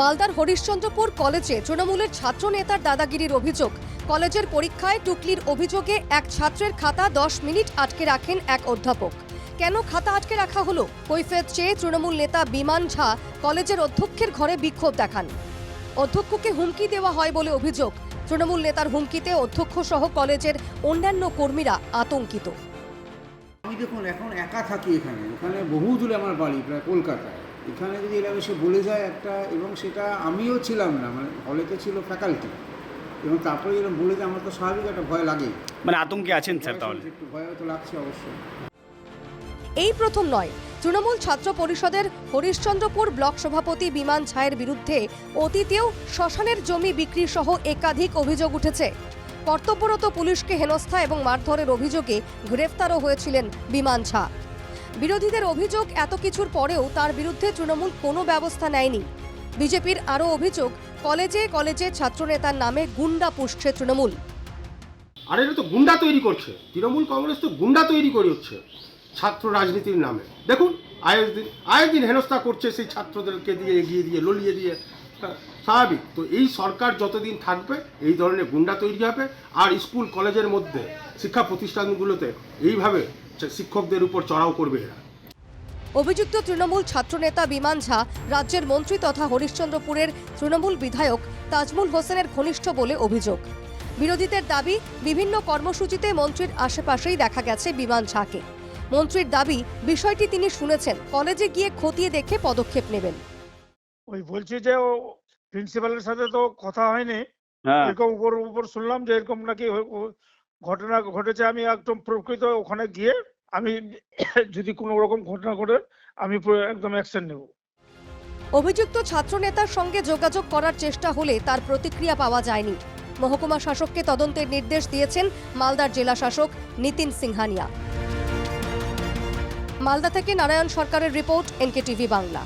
মালদার হরিশ্চন্দ্রপুর কলেজে তৃণমূলের ছাত্র নেতার দাদাগিরির অভিযোগ। কলেজের পরীক্ষায় টুকলির অভিযোগে এক ছাত্রের খাতা দশ মিনিট আটকে রাখেন এক অধ্যাপক। কেন খাতা আটকে রাখা হলো? কৈফিয়ত চেয়ে তৃণমূল নেতা বিমান ঝা কলেজের অধ্যক্ষের ঘরে বিক্ষোভ দেখান। অধ্যক্ষকে হুমকি দেওয়া হয় বলে অভিযোগ। তৃণমূল নেতার হুমকিতে অধ্যক্ষ সহ কলেজের অন্যান্য কর্মীরা আতঙ্কিত। আমি দেখুন, এখন একা থাকি এখানে। এখানে বহু দূরে আমার বাড়ি, প্রায় কলকাতায়। এখানে যদি এরকম এসে বলে যায় একটা এবং সেটা আমিও ছিলাম না মানে হলেতে ছিল ফ্যাকাল্টি এবং তারপরে এরকম বলে যায় আমার তো স্বাভাবিক একটা ভয় লাগে। মানে আতঙ্কে আছেন স্যার তাহলে? একটু ভয় তো লাগছে অবশ্যই। এই প্রথম নয় তৃণমূল ছাত্র পরিষদের হরিশ্চন্দ্রপুর ব্লক সভাপতি বিমান ছায়ের বিরুদ্ধে অতীতেও শ্মশানের জমি বিক্রি সহ একাধিক অভিযোগ উঠেছে। কর্তব্যরত পুলিশকে হেনস্থা এবং মারধরের অভিযোগে গ্রেফতারও হয়েছিলেন বিমান ঝা। বিরোধীদের অভিযোগ এত কিছুর পরেও তার বিরুদ্ধে তৃণমূল কোনো ব্যবস্থা নেয়নি। বিজেপির আরও অভিযোগ, কলেজে কলেজে ছাত্রনেতার নামে গুন্ডা পুষছে তৃণমূল। আর এটা তো গুন্ডা তৈরি করছে। তৃণমূল কংগ্রেস তো গুন্ডা তৈরি করে হচ্ছে ছাত্র রাজনীতির নামে। দেখুন আয়ের দিন আয়ের দিন হেনস্থা করছে সেই ছাত্রদেরকে দিয়ে এগিয়ে দিয়ে, ললিয়ে দিয়ে। স্বাভাবিক। তো এই সরকার যতদিন থাকবে, এই ধরনের গুন্ডা তৈরি হবে আর স্কুল, কলেজের মধ্যে শিক্ষা প্রতিষ্ঠানগুলোতে এইভাবে শিক্ষকদের উপর চড়াও করবে এরা। অভিযুক্ত তৃণমূল ছাত্রনেতা বিমান ঝা, রাজ্যের মন্ত্রী তথা হরিশ্চন্দ্রপুরের তৃণমূল বিধায়ক তাজমুল হোসেনের ঘনিষ্ঠ বলে অভিযোগ। বিরোধীদের দাবি, বিভিন্ন কর্মসূচিতে মন্ত্রীর আশেপাশেই দেখা গেছে বিমান ঝাকে। মন্ত্রীর দাবি, বিষয়টি তিনি শুনেছেন, কলেজে গিয়ে খতিয়ে দেখে পদক্ষেপ নেবেন। ওই বলছি যে ও প্রিন্সিপালের সাথে তো কথা হয়নি। হ্যাঁ। এরকম উপর উপর শুনলাম যে এরকম নাকি ঘটনা ঘটেছে আমি একদম প্রকৃত ওখানে গিয়ে আমি যদি কোনো রকম ঘটনা ঘটে আমি একদম অ্যাকশন নেব। অভিযুক্ত ছাত্র নেতার সঙ্গে যোগাযোগ করার চেষ্টা হলে তার প্রতিক্রিয়া পাওয়া যায়নি। মহকুমা শাসককে তদন্তের নির্দেশ দিয়েছেন মালদার জেলা শাসক নিতিন সিংহানিয়া। মালদা থেকে নারায়ণ সরকারের রিপোর্ট এনকে টিভি বাংলা।